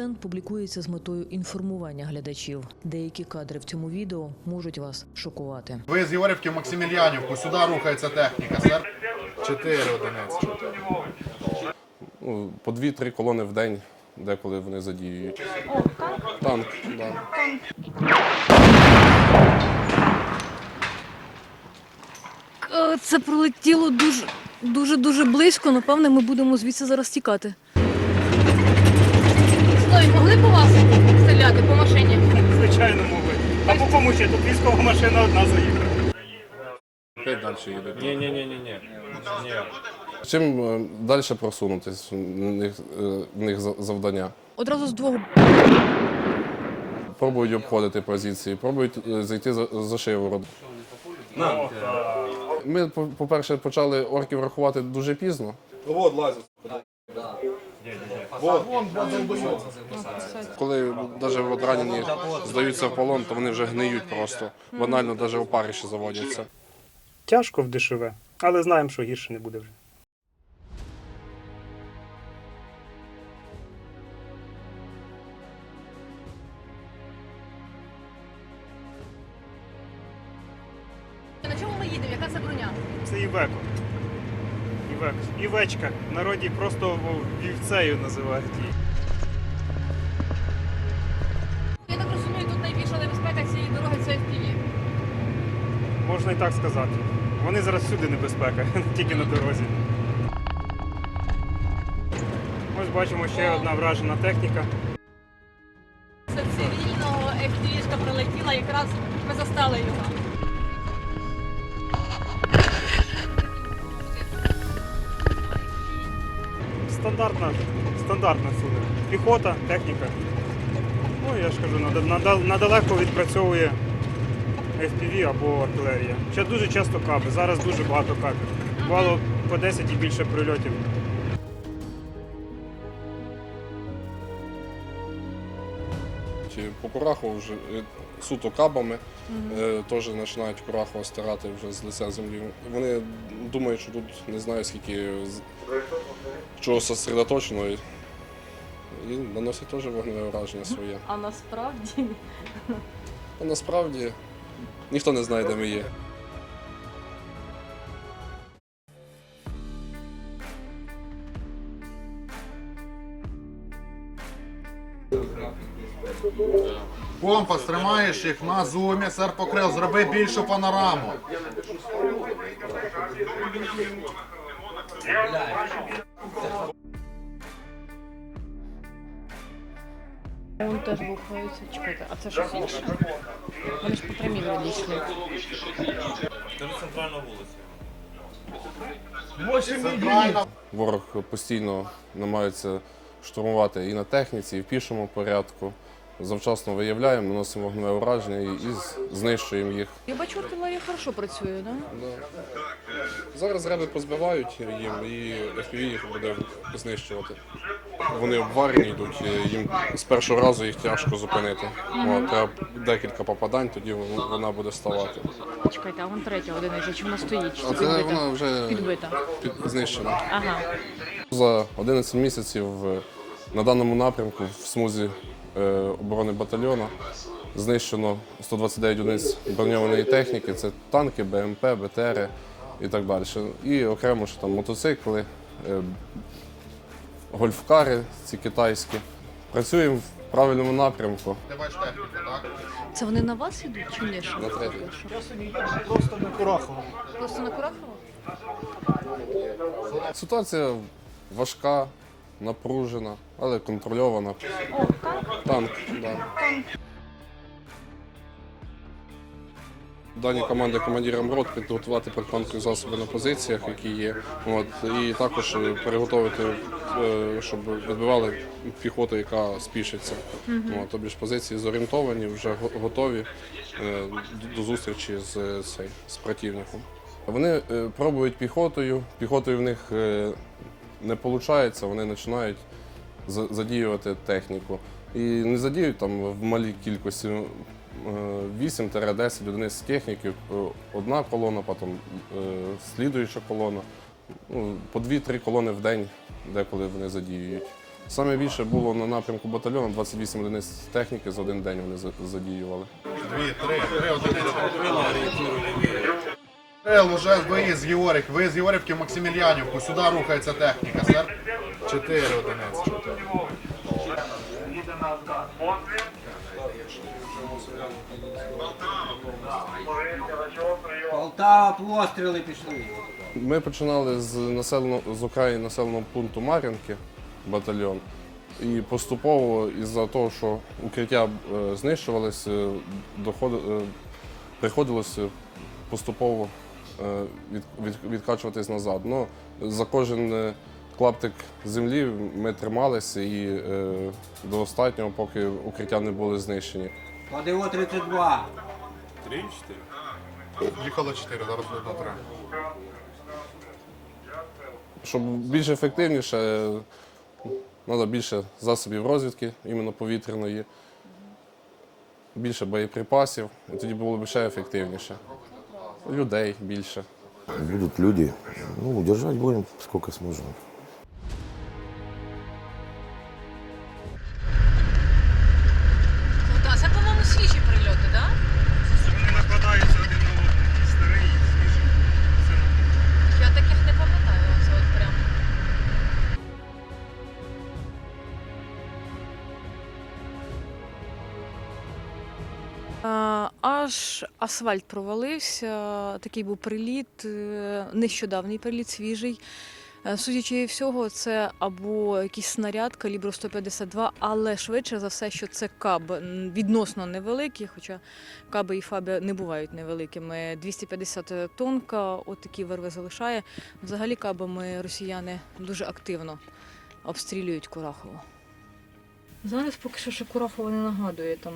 Контент публікується з метою інформування глядачів. Деякі кадри в цьому відео можуть вас шокувати. Ви з Єгорівки в Максимільянівку, сюди рухається техніка, сер. Чотири одиниці. Ну, по дві-три колони в день, деколи вони задіюють. танк? Танк, да. Е, Це пролетіло дуже, дуже, дуже близько. Напевне, ми будемо звідси зараз тікати. Стой, могли б у вас стріляти по машині? Звичайно, могли. Або помочі, тут військова машина одна заїхала. Опять далі їдуть. Ні, ні, ні, ні, ні. Чим е, далі просунутись в них, е, в них за- завдання? Одразу з двох Пробують обходити позиції, пробують е, зайти за, за шиворот. Ми, по- по-перше, почали орків рахувати дуже пізно. Коли навіть ранені здаються в полон, то вони вже гниють просто. Банально навіть опариші заводяться. Тяжко в дешеве, але знаємо, що гірше не буде вже. Івеко. В народі просто вівцею називають її. Я так розумію, тут найбільша небезпека цієї дороги це FPV. Можна і так сказати. Вони зараз всюди небезпека, не тільки на дорозі. Ось бачимо ще одна вражена техніка. Це цивільного FPV-шка прилетіла, якраз ми застали його. Стандартна, стандартна суда. Піхота, техніка. Ну, я ж кажу, нада- нада- надалеко відпрацьовує FPV або артилерія. Ще дуже часто каби, зараз дуже багато кабів. Бувало по 10 і більше прильотів. Чи по Курахову вже е, суто кабами е, теж починають Курахова стирати вже з лиця землі. Вони думають, що тут не знаю скільки з- чого сосредоточено і, і наносять теж вогневе враження своє. А насправді А насправді ніхто не знає, де ми є. Компас тримаєш їх на зумі, сер покрив, зроби більшу панораму. Вон теж рухаються. Чекайте, а це щось інше? Вони ж по прямій йшли. Це ж центральна вулиця. Ворог постійно намагається штурмувати і на техніці, і в пішому порядку. Завчасно виявляємо, наносимо вогневе враження і, і з- знищуємо їх. Я бачу, артилерія хорошо працює, да? Зараз реби позбивають їм і FPV їх буде знищувати. Вони обварені йдуть, їм з першого разу їх тяжко зупинити. От, треба декілька попадань, тоді вона буде ставати. Чекайте, а вон третя одиниця, чи вона стоїть? Чи А це підбита? вона вже Підбита. під, знищена. Ага. За 11 місяців е, на даному напрямку в смузі е, оборони батальйону знищено 129 одиниць броньованої техніки. Це танки, БМП, БТРи і так далі. І окремо ще там мотоцикли, е, гольфкари, ці китайські. Працюємо в правильному напрямку. Ти бачиш техніку, так? Це вони на вас йдуть чи ні? Що? На третій. Просто на Курахово. Просто на Курахово? Ситуація важка, напружена, але контрольована. Танк, да. Дані команди командирам рот підготувати приконкурс засоби на позиціях, які є. От, і також е, переготовити, е, щоб відбивали піхоту, яка спішиться. От, тобі ж позиції зорієнтовані, вже готові е, до- зустрічі з, цей, з противником. Вони пробують піхотою, піхотою в них не виходить, вони починають задіювати техніку. І не задіють там в малій кількості 8-10 одиниць техніки, е, одна колона, потім е, слідуюча колона. Ну, по 2-3 колони в день, деколи вони задіюють. Саме більше було на напрямку батальйону 28 одиниць техніки за один день вони задіювали. Дві, три, три одиниці. Крил уже виїзд з Георгів. Ви з Георгівки в Максимільянівку. Сюди рухається техніка, сер. Чотири одиниці. Полтава, постріли пішли. Ми починали з населеного з окраїн населеного пункту Мар'їнки, батальйон. І поступово, із-за того, що укриття е, знищувались, е, доходи- е, приходилось поступово е, від, від, відкачуватись назад. Ну, за кожен е, клаптик землі ми трималися і е, до останнього, поки укриття не були знищені. Кладиво 32. Їхало чотири, зараз буде три. Щоб більш ефективніше, треба більше засобів розвідки, іменно повітряної, більше боєприпасів, і тоді було б ще ефективніше. Людей більше. Будут люди. Ну, удержать будем, сколько сможем. Асфальт провалився, такий був приліт, е, нещодавній приліт, свіжий. Е, Судячи всього, це або якийсь снаряд калібру 152, але швидше за все, що це каб відносно невеликий, хоча каби і фаби не бувають невеликими. 250 тонка, от такі вирви залишає. Взагалі кабами росіяни дуже активно обстрілюють Курахово. Зараз поки що ще не нагадує там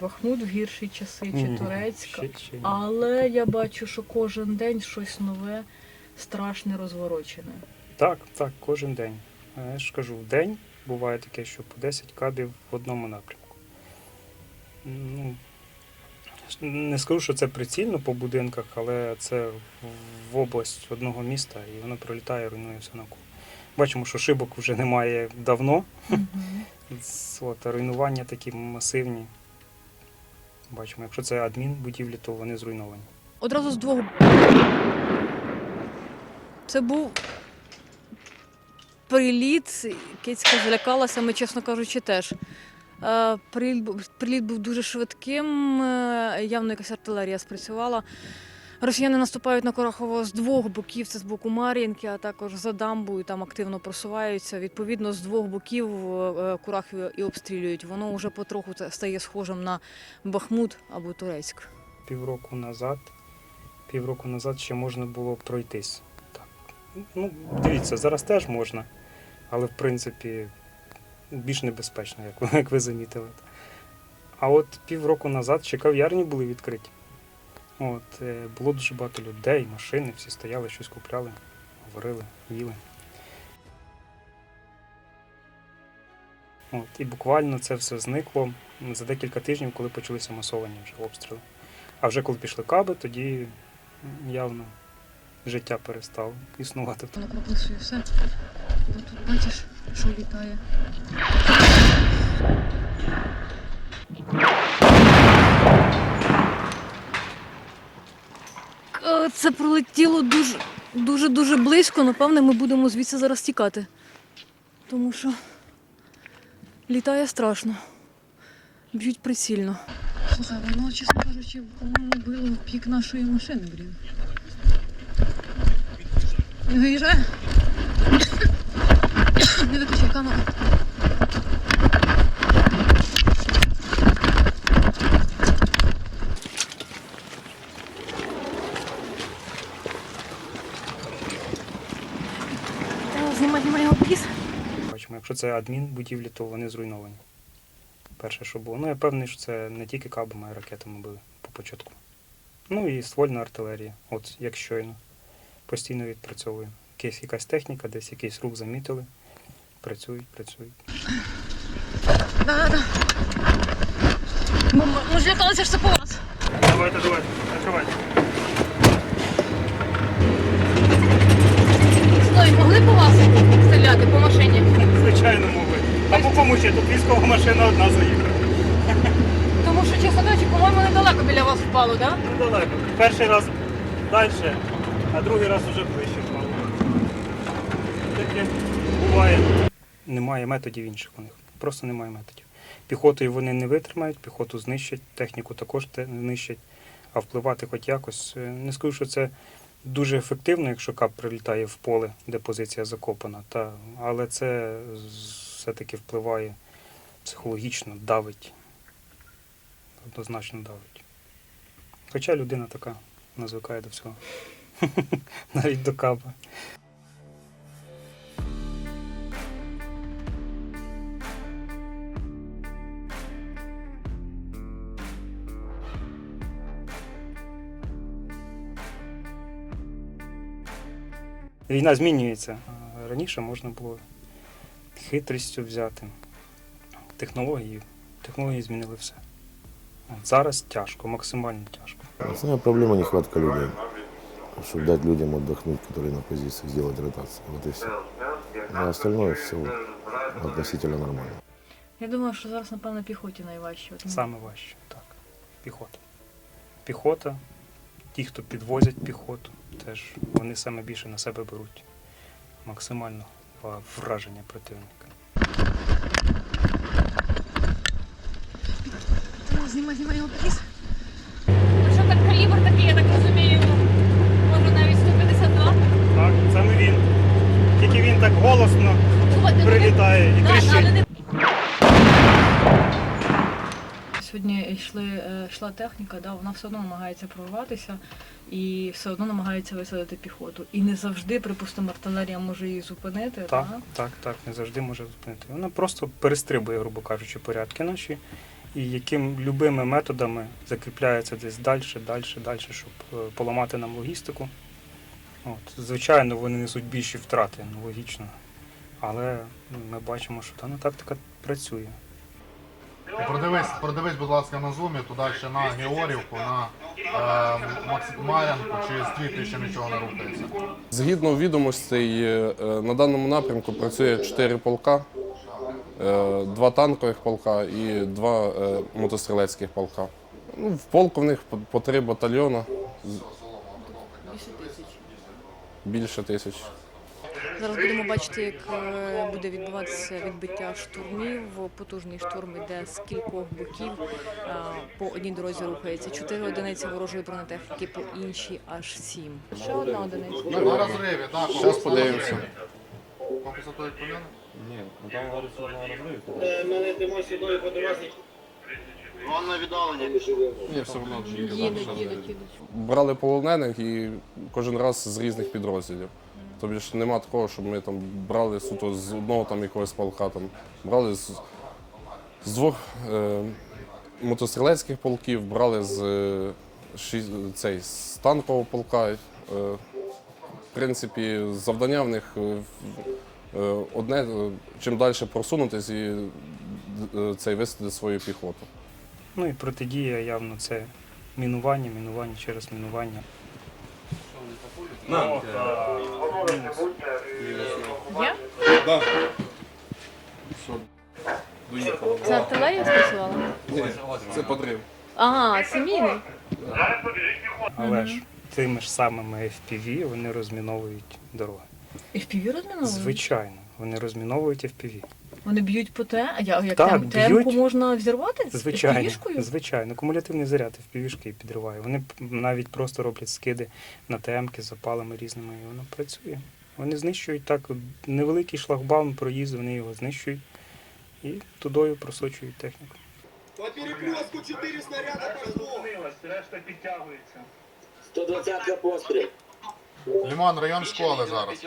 Бахмут в гірші часи чи Турецька. Але я бачу, що кожен день щось нове, страшне, розворочене. Так, так, кожен день. Я ж кажу, в день буває таке, що по 10 кабів в одному напрямку. Ну, не скажу, що це прицільно по будинках, але це в область одного міста і воно пролітає, руйнує все навколо. Бачимо, що шибок вже немає давно. З- От, руйнування такі масивні. Бачимо, якщо це адмінбудівлі, то вони зруйновані. Одразу з двох. Це був приліт. Кицька злякалася, ми, чесно кажучи, теж. Е, Приліт був, дуже швидким, е, явно якась артилерія спрацювала. Росіяни наступають на Корахово з двох боків, це з боку Мар'їнки, а також за дамбою там активно просуваються. Відповідно, з двох боків е, Курахові і обстрілюють. Воно вже потроху стає схожим на Бахмут або Турецьк. півроку назад, півроку назад ще можна було пройтись. Так. Ну, дивіться, зараз теж можна, але в принципі більш небезпечно, як ви, як ви замітили. А от півроку назад ще кав'ярні були відкриті. От, е, було дуже багато людей, машини, всі стояли, щось купляли, говорили, їли. От, і буквально це все зникло за декілька тижнів, коли почалися масовані вже обстріли. А вже коли пішли каби, тоді явно життя перестало існувати. Воно прописує все. От тут бачиш, що літає. Е, Це пролетіло дуже, дуже, дуже близько. Напевне, ми будемо звідси зараз тікати. Тому що літає страшно. Б'ють прицільно. Слухай, воно, чесно кажучи, по-моєму, било пік нашої машини, блін. Не виїжджає? Не виключай камеру. Треба знімати на мене обріз. Бачимо, якщо це адмінбудівлі, то вони зруйновані. Перше, що було. Ну, я певний, що це не тільки кабами, а ракетами били по початку. Ну і ствольна артилерія, от як щойно. Постійно відпрацьовує. Якась, якась техніка, десь якийсь рух замітили. Працюють, працюють. Да, ж лякалися, що це по вас. Давайте, давайте, накривайте. Стой, могли по вас стріляти по машині? Звичайно, могли. А по кому ще? Тут військова машина одна заїхала. Тому що, чесно кажучи, по-моєму, недалеко біля вас впало, так? Недалеко. Перший раз далі, а другий раз вже ближче впало. Таке буває. Немає методів інших у них. Просто немає методів. Піхотою вони не витримають, піхоту знищать, техніку також знищать, а впливати хоч якось. е, Не скажу, що це дуже ефективно, якщо кап прилітає в поле, де позиція закопана. Та, але це все-таки впливає психологічно, давить. Однозначно давить. Хоча людина така не звикає до всього. Навіть до каба. Війна змінюється. Раніше можна було хитрістю взяти. Технології. Технології змінили все. От Зараз тяжко, максимально тяжко. Основная проблема нехватка людей. Чтобы дать людям отдохнуть, которые на позициях, сделать ротацию. Вот и все. А остальное все относительно нормально. Я думаю, що зараз, напевно, піхоті найважче. От, ну, Саме важче, так. Піхота. Піхота, ті, хто підвозять піхоту, теж вони саме більше на себе беруть. Максимально враження противника. Знімай, знімай його пліс. Що так калібр такий, я так розумію, може навіть 152? Так, саме він. Тільки він так голосно прилітає і тріщить. Сьогодні йшли, е, йшла техніка, да, вона все одно намагається прорватися і все одно намагається висадити піхоту. І не завжди, припустимо, артилерія може її зупинити. Так, да? так, так, не завжди може зупинити. Вона просто перестрибує, грубо кажучи, порядки наші, і яким любими методами закріпляється десь далі, далі, далі, щоб е, поламати нам логістику. От. Звичайно, вони несуть більші втрати, ну логічно. Але ми бачимо, що дана тактика працює. Продивись, продивись, будь ласка, на зумі, туди ще на Георгівку, на е, Макс- Мар'янку, через дві тисячі нічого не рухається. Згідно відомостей, е, на даному напрямку працює 4 полка, е, два танкових полка і два е, мотострілецьких полка. Ну, в полку в них по- по три батальйони. З- Більше тисяч. Зараз будемо бачити, як е, буде відбуватися відбиття штурмів. Потужний штурм іде з кількох боків. Е, По одній дорозі рухається чотири одиниці ворожої бронетехніки, по іншій аж сім. Ще одна одиниця. На розриві, так. Зараз подивимося. Компенсатують поліни? Ні, ну там говорить, що на розрив. Вон на віддалення. Ні, все одно Їдуть, їдуть, їдуть. брали полонених і кожен раз з різних підрозділів. Тобто ж нема такого, щоб ми там брали суто з одного там якогось полка. Там, брали з, з двох е, мотострілецьких полків, брали з, е, ші- цей, з танкового полка. Е, в принципі, завдання в них е, е, одне, е, чим далі просунутись і е, цей висадити свою піхоту. Ну і протидія явно це мінування, мінування через мінування. От, а, мінус. Є? Доїхали. Це артилерія спрацювала? Це подрив. А, це міни. Але ж тими ж самими FPV вони розміновують дороги. FPV розміновують? Звичайно, вони розміновують FPV. Вони б'ють по те, а як, Так, тем, темпу можна взірвати? Звичайно, FPV-шкою? звичайно, кумулятивний заряд FPV-шки підриває. Вони навіть просто роблять скиди на ТМки з запалами різними, і воно працює. Вони знищують так невеликий шлагбаум, проїзд, вони його знищують і тудою просочують техніку. По перекрестку 4 снаряда пошло. Решта підтягується. 120 постріл. Ліман, район школи зараз.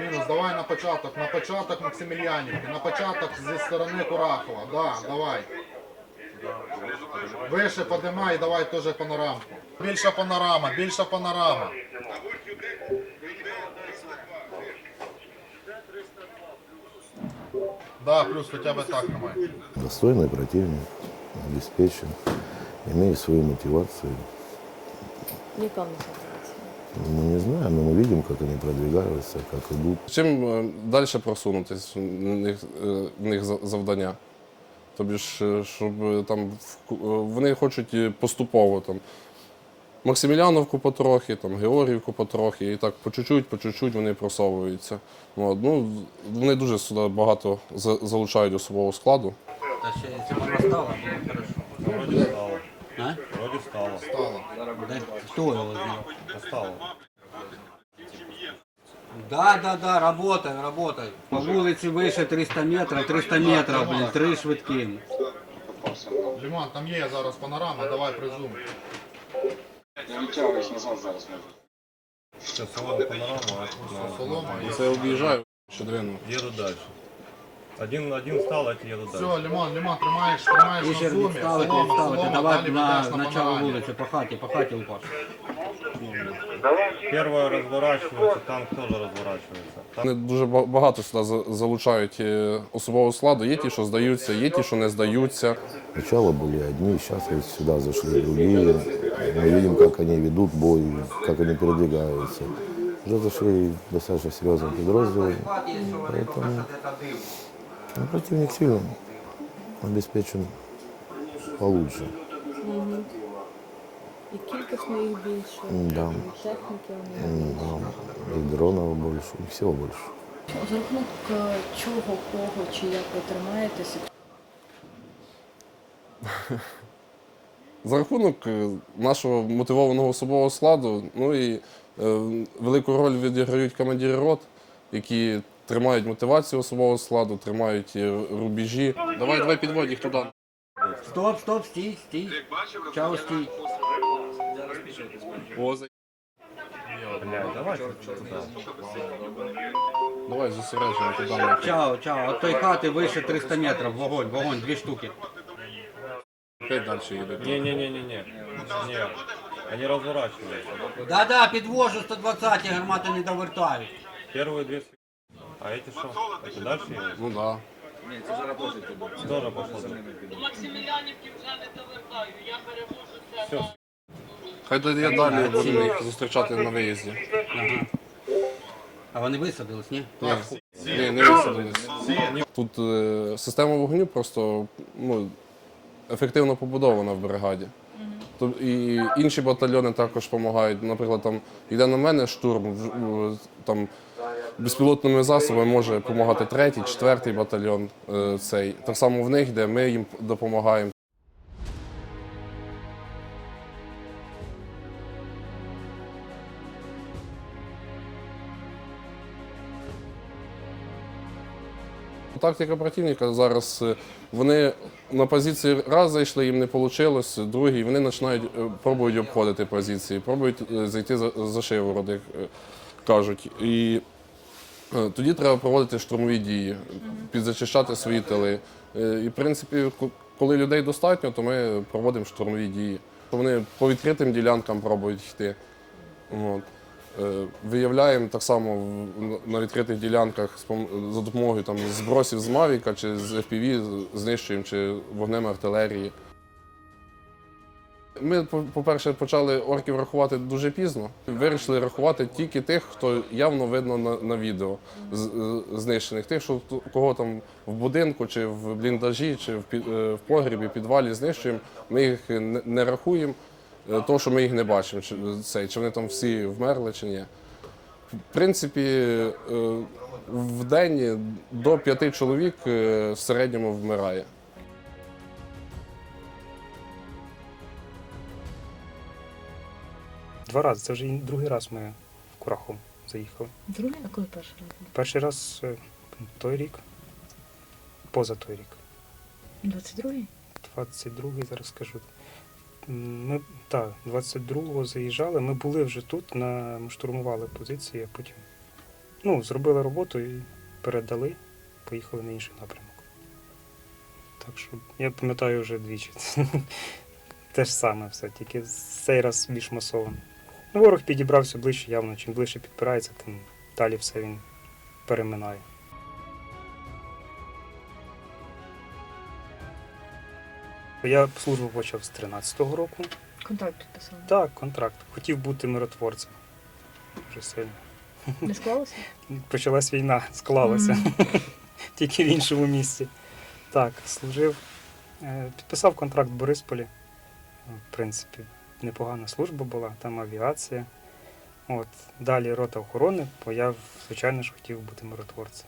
Мінус, давай на початок, на початок Максимільянівки, на початок зі сторони Курахова. Да, давай. Вище подимай, давай теж панорамку. Більша панорама, більша панорама. Да, плюс хоча б так тримай. Достойный противник, обеспечен, имеет свою мотивацию. Них мотивація? Мы не знаем, но мы видим, как они продвигаются, как идут. Чим е, далі просунутись в них, е, в них за- завдання? Тобі ж, е, щоб е, там в- е, вони хочуть е, поступово там. Максиміляновку потрохи, там, Георгіївку потрохи, і так по чуть-чуть, по чуть-чуть вони просовуються. От, ну, вони дуже сюди багато за- залучають особового складу. Та ще настало, було б хорошо. Вроде стало. А? Вроде стало. Стало. Да, хто його знає? Стало. Да, да, да, работай, работай. По вулиці вище 300 метрів, 300 метрів, блін, три швидкі. Ліман, там є зараз панорама, давай призум. Сейчас солома панорама, а Солома. Це об'їжджаю щоденно. еду дальше. Один, один стал, а эти еду дальше. Все, Ліман, Ліман, тримаєш, тримаєш на Ішер зумі. відставити, Солома, відставити, солома, давай далі на ведеш на начало панорамі. вулиці, по хаті, по хаті упаш. Первое разворачивается, танк тоже разворачивается. Там Вони дуже ба- багато сюди за- залучають е, особового складу. Є ті, що здаються, є ті, що не здаються. Сначала были одни, сейчас вот сюда зашли другие. Мы видим, как они ведут бой, как они передвигаются. Уже зашли достаточно серьезные подразделы. Поэтому ну, противник сильный, обеспечен получше. І кількісно їх більше, Да. і техніки вони. М, Да. И дронов больше, и всего больше. За рахунок чого, кого чи як ви тримаєтеся? За рахунок е, нашого мотивованого особового складу, ну і е, велику роль відіграють командири рот, які тримають мотивацію особового складу, тримають е, рубежі. Давай, давай підводь їх туди. Стоп, стоп, стій, стій. Чао, стій. О, за- давайте туда. Давай зосереджуємо туди. Чао, чао. От той хати вище 300 метрів. Вогонь, вогонь, дві штуки. Опять далі їдуть. Не-не-не-не-не. Не. Они разворачиваются. Да-да, підвожу 120 гармати не довертають. Первые две... А эти что? Эти дальше? Ну так. Тоже пошло. Все, Да. Хай дає далі, будемо їх зустрічати на виїзді. А вони висадились, ні? Ні, ні, не висадились. Тут е, система вогню просто ну, ефективно побудована в бригаді. Тоб- І інші батальйони також допомагають. Наприклад, там йде на мене штурм, в- в- там безпілотними засобами може допомагати третій, четвертий батальйон. е, Цей. Так само в них йде, ми їм допомагаємо. Тактика противника зараз е, вони на позиції раз зайшли, їм не вийшло, другий вони починають е, пробують обходити позиції, пробують зайти за, за шиворот, як кажуть. І тоді треба проводити штурмові дії, підзачищати свої тили. Е, І в принципі, коли людей достатньо, то ми проводимо штурмові дії. Вони по відкритим ділянкам пробують йти. От. Е, Виявляємо так само на відкритих ділянках за допомогою там, збросів з Мавіка чи з FPV знищуємо чи вогнем артилерії. Ми, по- по-перше, почали орків рахувати дуже пізно. Вирішили рахувати тільки тих, хто явно видно на, на відео знищених. Тих, що кого там в будинку, чи в бліндажі, чи в, е, в погрібі, підвалі знищуємо. Ми їх не, рахуємо, е, того, що ми їх не бачимо, чи, цей, чи вони там всі вмерли, чи ні. В принципі, е, в день до п'яти чоловік в середньому вмирає. Два рази. Це вже другий раз ми в Кураху заїхали. Другий, а коли перший раз? був? Перший раз е, той рік, поза той рік. 22-й? 22-й, зараз скажу. М, Ми так, 22-го заїжджали. Ми були вже тут, на, ми штурмували позиції, а потім ну, зробили роботу і передали, поїхали на інший напрямок. Так що я пам'ятаю вже двічі. Те ж саме все, тільки цей раз більш масовано. Ну, ворог підібрався ближче, явно. Чим ближче підпирається, тим далі все він переминає. Я службу почав з 13-го року. Контракт підписали. Так, контракт. Хотів бути миротворцем. дуже сильно. Не склалося? Почалась війна, склалася. Тільки в іншому місці. Так, служив. Е, Підписав контракт в Борисполі. В принципі, непогана служба була, там авіація. От. Далі рота охорони, бо я, звичайно ж, хотів бути миротворцем.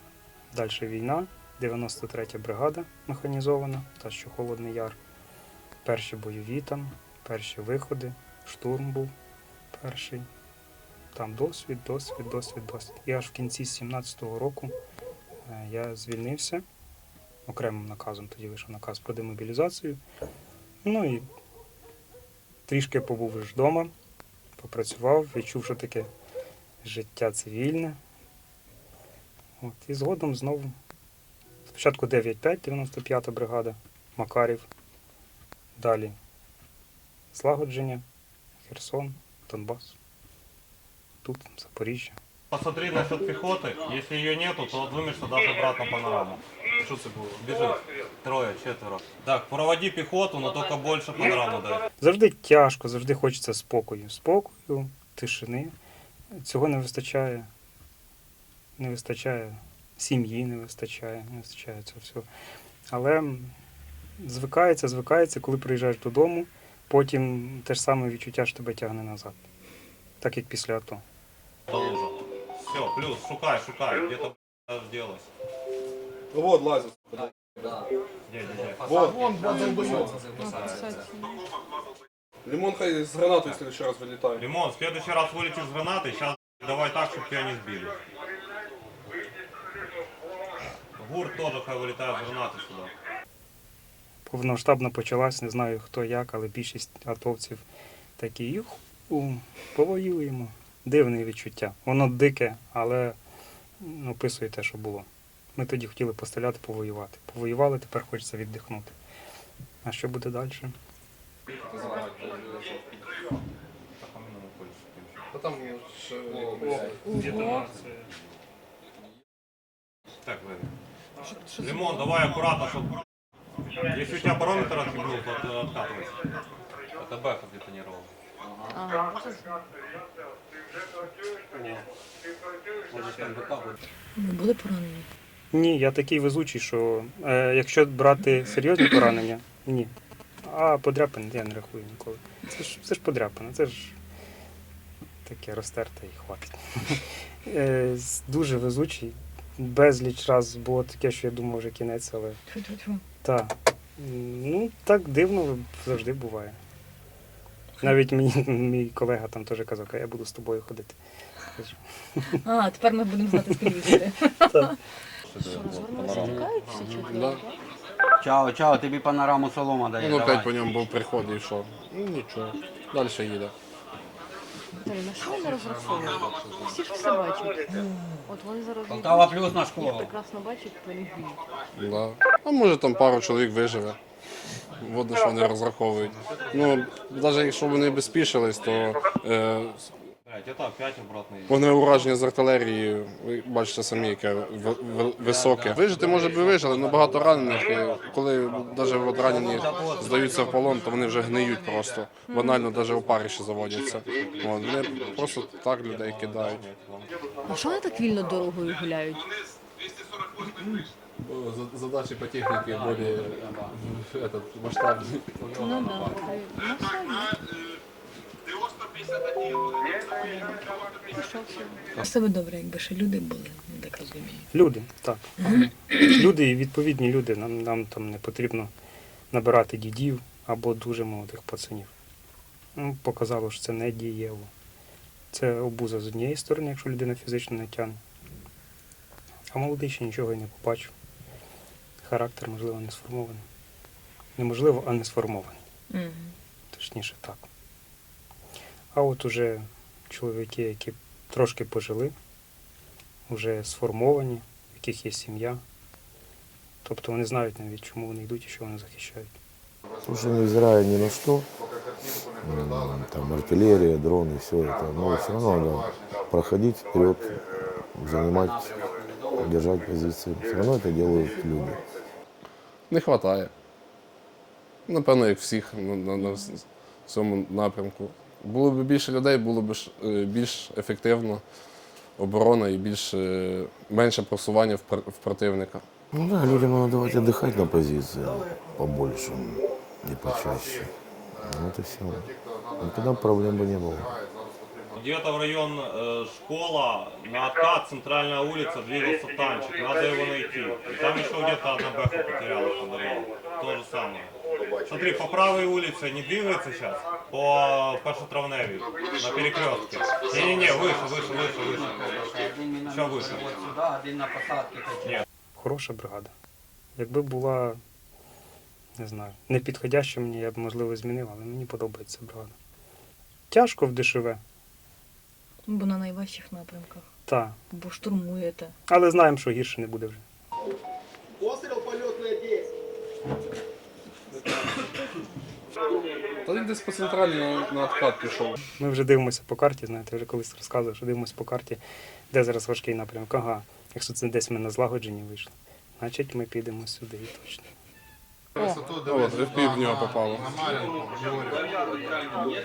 Далі війна, 93-я бригада механізована, та що Холодний Яр. Перші бойові там, перші виходи, штурм був перший. Там досвід, досвід, досвід, досвід. І аж в кінці 17-го року е, я звільнився окремим наказом, тоді вийшов наказ про демобілізацію. Ну і трішки побув вдома, попрацював, відчув, що таке життя цивільне. От, і згодом знову. Спочатку 9-5, 95-та бригада, Макарів. Далі злагодження, Херсон, Донбас. Тут, Запоріжжя. Посмотри насчет пехоты. Если ее нету, то отвымешь дашь обратно панораму. Що це було? Бежит. Трое, четверо. Так, проводи пехоту, но только больше панораму дай. Завжди тяжко, завжди хочеться спокою. Спокою, тишини. Цього не вистачає. Не вистачає сім'ї, не вистачає, не вистачає цього всього. Але звикається, звикається, коли приїжджаєш додому, потім те ж саме відчуття що тебе тягне назад. Так як після АТО. Все, плюс, шукай, шукай. Где-то б***ь, сделалось. Вот лазить. Где, где, где? Вот. Лимон хай з гранатою в следующий раз вилітає. Лимон, в следующий раз вылетишь с гранаты, сейчас давай так, чтобы тебя не сбили. Гур тоже хай вылетает с гранаты сюда. Повноштабно почалась, не знаю хто як, але більшість атовців такі юху, повоюємо. Дивне відчуття. Воно дике, але м, описує те, що було. Ми тоді хотіли постріляти, повоювати. Повоювали, тепер хочеться віддихнути. А що буде далі? Та там ще... Так, ладно. Лимон, давай аккуратно, чтобы... Если у тебя барометр отхлебнул, то ты откатывайся. Это Бэха детонировал. Ви були поранені? Ні, я такий везучий, що е, якщо брати серйозні поранення, ні. А подряпини я не рахую ніколи. Це ж, це ж подряпина, це ж таке розтерте і хватить. Е, дуже везучий. Безліч раз було таке, що я думав вже кінець, але так. Ну, так дивно завжди буває. Навіть мій, мій колега там теж казав, «А я буду з тобою ходити. А, тепер ми будемо знати, скільки ви Да. Чао, чао, тобі панораму солома дає. Ну, опять по ньому був приход і що. Ну нічого. Далі їде. Віталій, на що вони розраховують? Всі ж все бачать. От вони зараз Полтава плюс на їх школу. прекрасно бачать, них б'ють. Да. А може там пару чоловік виживе. Вот на що вони розраховують. Ну, навіть якщо вони би спішились, то е, Блять, это опять обратно вогневе ураження з артилерії, ви бачите самі, яке в- в- високе. Вижити, може би вижили, але багато ранених. І коли навіть ранені здаються в полон, то вони вже гниють просто. Банально навіть у паріші заводяться. От, Вони просто так людей кидають. А що вони так вільно дорогою гуляють? Задачі по техніці більш масштабні. Ну да. Ну все, Все би добре, якби ще люди були, я так розумію. Люди, так. Люди і відповідні люди. Нам, нам там не потрібно набирати дідів або дуже молодих пацанів. Ну, показало, що це не дієво. Це обуза з однієї сторони, якщо людина фізично не тягне. А молодий ще нічого і не побачив. Характер, можливо, не сформований. Неможливо, а не сформований. Точніше так. А от уже чоловіки, які трошки пожили, вже сформовані, в яких є сім'я. Тобто вони знають навіть, чому вони йдуть і що вони захищають. Слушай, невзирая ни на что, м, там артиллерия, дроны, все это, но все равно надо проходить вперед, занимать, держать позиции. Все равно это делают люди. Не вистачає. Напевно, як всіх на, на, на с- цьому напрямку. Було б більше людей, було б ж, е, більш ефективно оборона і більш, е, менше просування в пр- в противника. Ну да, людям надо давать отдыхать на позиции побольше и почаще. Вот и все. И тогда проблем бы не было. Где-то в район э, школа, на откат, центральная улица, двигался танчик, надо его найти. И там еще где-то одна бэха потерялась по дороге. То же самое. Смотри, по правой улице не двигается сейчас, по Першотравневій, на перекрестке. Не-не-не, выше, выше, выше, выше. Один Ще вище. от сюди, один на посадці хотів. Хороша бригада. Якби була, не знаю, не підходяща мені, я б можливо змінив, але мені подобається бригада. Тяжко в дешеве, Бо на найважчих напрямках. так. Бо штурмуєте. Але знаємо, що гірше не буде вже. Та він десь по центральній на, на откат пішов. Ми вже дивимося по карті, знаєте, вже колись розказував, що дивимося по карті, де зараз важкий напрямок. Ага, якщо це десь ми на злагодженні вийшли, значить ми підемо сюди і точно. От, дивись, в пів в нього на- попало. На Мар'їнку, Георгіївку.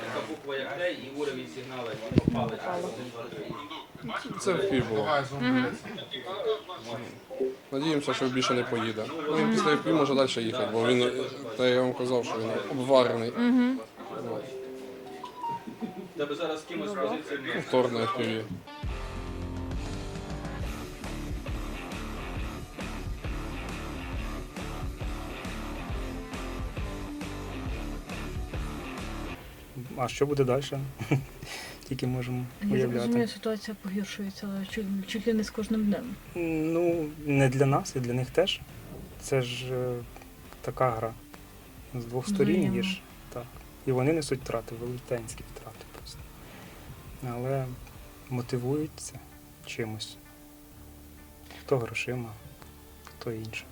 Це в пів було. Надіємося, що більше не поїде. Ну, він після FPV може далі їхати, бо він, та я вам казав, що він обварений. От. Повторно FPV. А що буде далі? Тільки можемо Я розумію, уявляти. ситуація погіршується чуть, чуть ли не з кожним днем. Ну, не для нас, і для них теж. Це ж е, така гра. З двох сторін Взаємно. є ж. Так. І вони несуть втрати, велетенські втрати просто. Але мотивуються чимось. Хто грошима, хто іншим.